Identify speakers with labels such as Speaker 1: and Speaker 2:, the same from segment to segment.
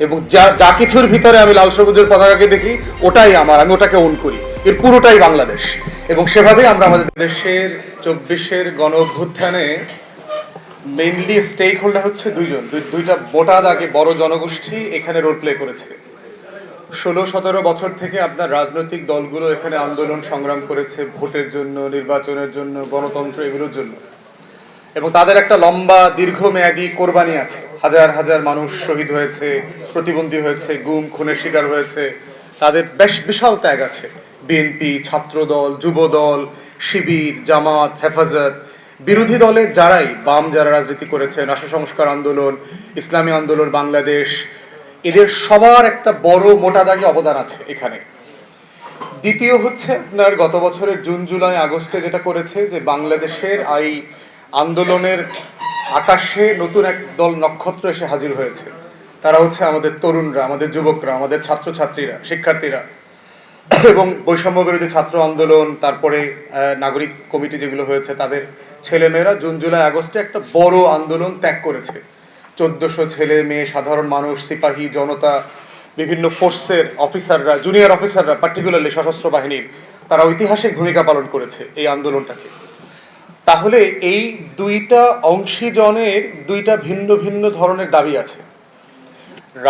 Speaker 1: এবং যা যা কিছুর ভিতরে আমি লাল সবুজের পতাকাকে দেখি, ওটাই আমার, আমি ওটাকে ওন করি। এর পুরোটাই বাংলাদেশ। এবং সেভাবেই আমরা আমাদের দেশের চব্বিশের গণ অভ্যুত্থানে মেইনলি স্টেক হোল্ডার হচ্ছে দুইজন। দুই- দুইটা মোটা দাগে বড় জনগোষ্ঠী এখানে রোল প্লে করেছে। ষোলো, সতেরো বছর থেকে আপনার রাজনৈতিক দলগুলো এখানে আন্দোলন সংগ্রাম করেছে, ভোটের জন্য, নির্বাচনের জন্য, গণতন্ত্র এগুলোর জন্য। এবং তাদের একটা লম্বা, দীর্ঘমেয়াদী কোরবানি আছে। হাজার হাজার মানুষ শহীদ হয়েছে, প্রতিবন্ধী হয়েছে, গুম, খুনের শিকার হয়েছে। তাদের বেশ বিশাল ত্যাগ আছে। বিএনপি, ছাত্রদল, যুবদল, শিবির, জামাত, হেফাজত, বিরোধী দলের যারাই বাম যারা রাজনীতি করেছেন, রাষ্ট্র সংস্কার আন্দোলন, ইসলামী আন্দোলন, বাংলাদেশ, এদের সবার একটা বড় মোটা দাগে অবদান আছে এখানে। দ্বিতীয় হচ্ছে, আপনার গত বছরের জুন, জুলাই, আগস্টে যেটা করেছে যে বাংলাদেশের এই আন্দোলনের আকাশে নতুন এক দল নক্ষত্র এসে হাজির হয়েছে। তারা হচ্ছে আমাদের তরুণরা, আমাদের যুবকরা, আমাদের ছাত্রছাত্রীরা, শিক্ষার্থীরা। এবং বৈষম্য বিরোধী ছাত্র আন্দোলন, তারপরে নাগরিক কমিটি যেগুলো হয়েছে, তাদের ছেলেমেয়েরা জুন, জুলাই, আগস্টে একটা বড় আন্দোলন ত্যাগ করেছে। চোদ্দশো ছেলে মেয়ে, সাধারণ মানুষ, সিপাহী জনতা, বিভিন্ন ফোর্সের অফিসাররা, জুনিয়র অফিসাররা, পার্টিকুলারলি সশস্ত্র বাহিনীর, তারা ঐতিহাসিক ভূমিকা পালন করেছে এই আন্দোলনটাকে। তাহলে এই দুইটা অংশীজনের দুইটা ভিন্ন ভিন্ন ধরনের দাবি আছে।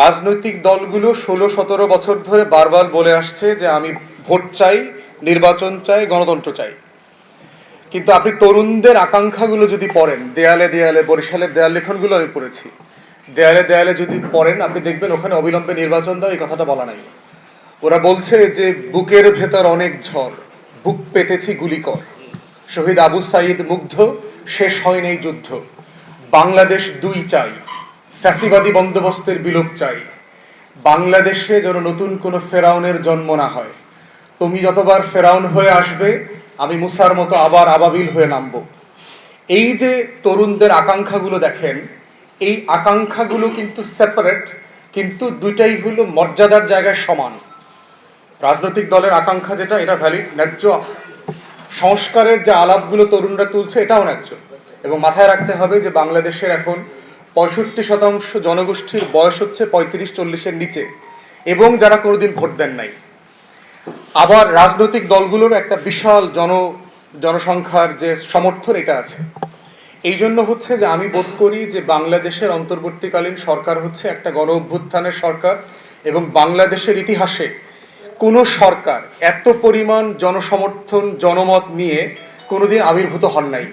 Speaker 1: রাজনৈতিক দলগুলো ষোলো সতেরো বছর ধরে বারবার বলে আসছে যে আমি ভোট চাই, নির্বাচন চাই, গণতন্ত্র চাই। কিন্তু আপনি তরুণদের আকাঙ্ক্ষাগুলো যদি পড়েন, দেয়ালে দেয়ালে, বরিশালের দেয়াল লেখনগুলো আমি পড়েছি। দেয়ালে দেয়ালে যদি পড়েন, আপনি দেখবেন ওখানে অবিলম্বে নির্বাচন দাও, এই কথাটা বলা নাই। ওরা বলছে যে, বুকের ভেতর অনেক ঝড়, বুক পেতেছি গুলি কর শহীদ আবু সাইদ মুগ্ধ, শেষ হয় নাই যুদ্ধ। বাংলাদেশ দুই চাই, ফ্যাসিবাদী বন্দোবস্তের বিলোপ চাই। বাংলাদেশে যেন নতুন কোনো ফেরাউনের জন্ম না হয়। তুমি যতবার ফেরাউন হয়ে আসবে, আমি মুসার মতো আবার আবাবিল হয়ে নামব। এই যে তরুণদের আকাঙ্ক্ষাগুলো দেখেন, এই আকাঙ্ক্ষাগুলো কিন্তু সেপারেট কিন্তু দুইটাই হলো মর্যাদার জায়গায় সমান। রাজনৈতিক দলের আকাঙ্ক্ষা যেটা, এটা ভ্যালিড ন্যায্য সংস্কারের যে আলাপগুলো তরুণরা তুলছে এটাও ন্যায্য। এবং মাথায় রাখতে হবে যে বাংলাদেশের এখন পঁয়ষট্টি শতাংশ জনগোষ্ঠীর বয়স হচ্ছে পঁয়ত্রিশ চল্লিশের নিচে, এবং যারা কোনোদিন ভোট দেন নাই। আবার রাজনৈতিক দলগুলোর একটা বিশাল জন, জনসংখ্যার যে সমর্থন এটা আছে। এই জন্য হচ্ছে যে আমি বোধ করি যে বাংলাদেশের অন্তর্বর্তীকালীন সরকার হচ্ছে একটা গণ অভ্যুত্থানের সরকার, এবং বাংলাদেশের ইতিহাসে কোনো সরকার এত পরিমাণ জনসমর্থন, জনমত নিয়ে কোনোদিন আবির্ভূত হন নাই।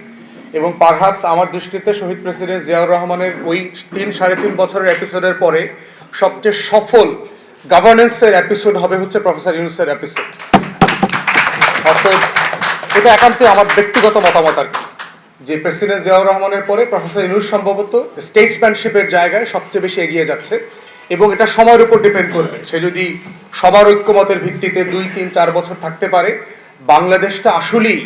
Speaker 1: এবং পারহাপস আমার দৃষ্টিতে শহীদ প্রেসিডেন্ট জিয়াউর রহমানের ওই তিন সাড়ে তিন বছরের এপিসোডের পরে সবচেয়ে সফল গভর্নেন্সের এপিসোড হবে হচ্ছে প্রফেসর ইউনুসের এপিসোড এটা একান্তই আমার ব্যক্তিগত মতামত আর কি। যে প্রেসিডেন্ট জিয়াউর রহমানের পরে প্রফেসর ইউনুস সম্ভবত স্টেটসম্যানশিপের জায়গায় সবচেয়ে বেশি এগিয়ে যাচ্ছে এবং এটা সময়ের উপর ডিপেন্ড করবে। সে যদি সবার ঐক্যমতের ভিত্তিতে দুই, তিন, চার বছর থাকতে পারে। বাংলাদেশটা আসলেই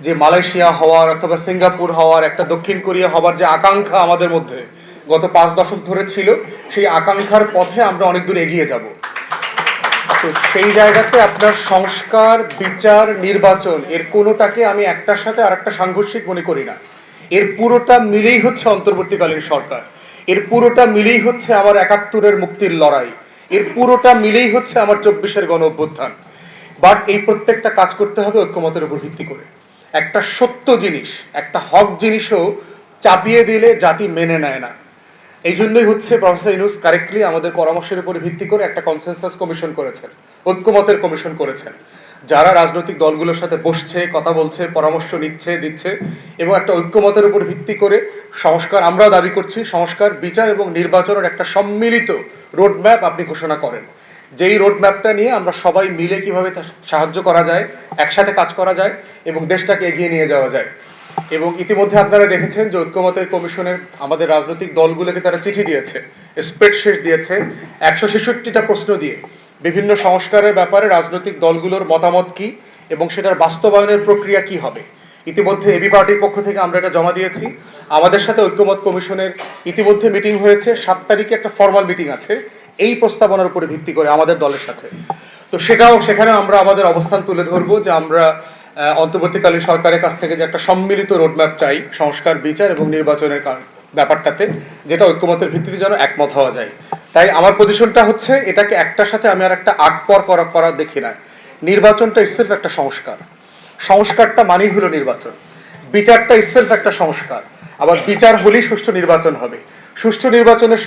Speaker 1: যে মালয়েশিয়া হওয়ার অথবা সিঙ্গাপুর হওয়ার একটা দক্ষিণ কোরিয়া হওয়ার যে আকাঙ্ক্ষা আমাদের মধ্যে গত পাঁচ দশক ধরে ছিল, সেই আকাঙ্ক্ষার পথে আমরা অনেক দূর এগিয়ে যাব। তো সেই জায়গাতে আপনার সংস্কার, বিচার, নির্বাচন, এর কোনোটাকে আমি একটার সাথে আর একটা সাংঘর্ষিক মনে করি না। এর পুরোটা মিলেই হচ্ছে অন্তর্বর্তীকালীন সরকার। এর পুরোটা মিলেই হচ্ছে আমার একাত্তরের মুক্তির লড়াই। এর পুরোটা মিলেই হচ্ছে আমার চব্বিশের গণ অভ্যুত্থান। বাট এই প্রত্যেকটা কাজ করতে হবে ঐক্যমতের উপর ভিত্তি করে। একটা সত্য জিনিস, একটা হক জিনিসও চাপিয়ে দিলে জাতি মেনে নেয় না। এই জন্যই হচ্ছে প্রফেসর ইনুস কারেক্টলি আমাদের পরামর্শের উপর ভিত্তি করে একটা কনসেনসাস কমিশন করেছেন, ঐক্যমতের কমিশন করেছেন। যারা রাজনৈতিক দলগুলোর সাথে বসছে, কথা বলছে, পরামর্শ নিচ্ছে, দিচ্ছে এবং একটা ঐক্যমতের উপর ভিত্তি করে সংস্কার আমরাও দাবি করছি, সংস্কার, বিচার এবং নির্বাচনের একটা সম্মিলিত রোডম্যাপ আপনি ঘোষণা করেন। যেই রোডম্যাপটা নিয়ে আমরা সবাই মিলে কীভাবে সাহায্য করা যায়, একসাথে কাজ করা যায় এবং দেশটাকে এগিয়ে নিয়ে যাওয়া যায়। এবং ইতিমধ্যে আপনারা দেখেছেন যে ঐক্যমতের কমিশনের আমাদের রাজনৈতিক দলগুলোকে তারা চিঠি দিয়েছে স্প্রেডশিট দিয়েছে, একশো ছেষট্টিটা প্রশ্ন দিয়ে। বিভিন্ন সংস্কারের ব্যাপারে রাজনৈতিক দলগুলোর মতামত কি এবং সেটার বাস্তবায়নের প্রক্রিয়া কি হবে? ইতিমধ্যে এবি পার্টির পক্ষ থেকে আমরা এটা জমা দিয়েছি। আমাদের সাথে ঐক্যমত কমিশনের ইতিমধ্যে মিটিং হয়েছে। সাত তারিখে একটা ফর্মাল মিটিং আছে। এই প্রস্তাবনার উপরে ভিত্তি করে আমাদের দলের সাথে। তো সেটাও সেখানে আমরা আমাদের অবস্থান তুলে ধরবো যে আমরা অন্তর্বর্তীকালীন সরকারের কাছ থেকে যে একটা সম্মিলিত রোডম্যাপ চাই, সংস্কার, বিচার এবং নির্বাচনের ব্যাপারটাতে, যেটা ঐক্যমতের ভিত্তিতে যেন একমত হওয়া যায়। তাই আমার পজিশনটা হচ্ছে, এটাকে একটার সাথে আমি আর একটা আট পর করা করা দেখি না। নির্বাচনটা ইসেলফ একটা সংস্কার। সংস্কারটা মানেই হলো নির্বাচন। বিচারটা ইসেলফ একটা সংস্কার। আবার বিচার হলেই সুষ্ঠু নির্বাচন হবে। সুষ্ঠু নির্বাচনের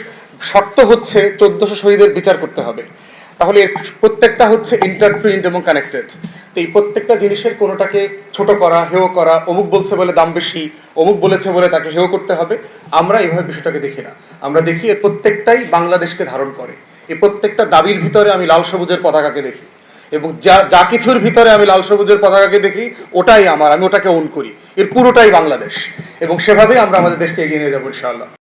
Speaker 1: শর্ত হচ্ছে চোদ্দশো শহীদের বিচার করতে হবে। তাহলে প্রত্যেকটা হচ্ছে ইন্টারপ্রিন্ট এবং কানেক্টেড তো এই প্রত্যেকটা জিনিসের কোনোটাকে ছোট করা, হেয় করা, অমুক বলছে বলে দাম বেশি, অমুক বলেছে বলে তাকে হেয় করতে হবে, আমরা এইভাবে বিষয়টাকে দেখি না। আমরা দেখি এর প্রত্যেকটাই বাংলাদেশকে ধারণ করে। এই প্রত্যেকটা দাবির ভিতরে আমি লাল সবুজের পতাকাকে দেখি। এবং যা যা কিছুর ভিতরে আমি লাল সবুজের পতাকাকে দেখি, ওটাই আমার, আমি ওটাকে ওন করি। এর পুরোটাই বাংলাদেশ। এবং সেভাবেই আমরা আমাদের দেশকে এগিয়ে নিয়ে যাব, ইনশাআল্লাহ।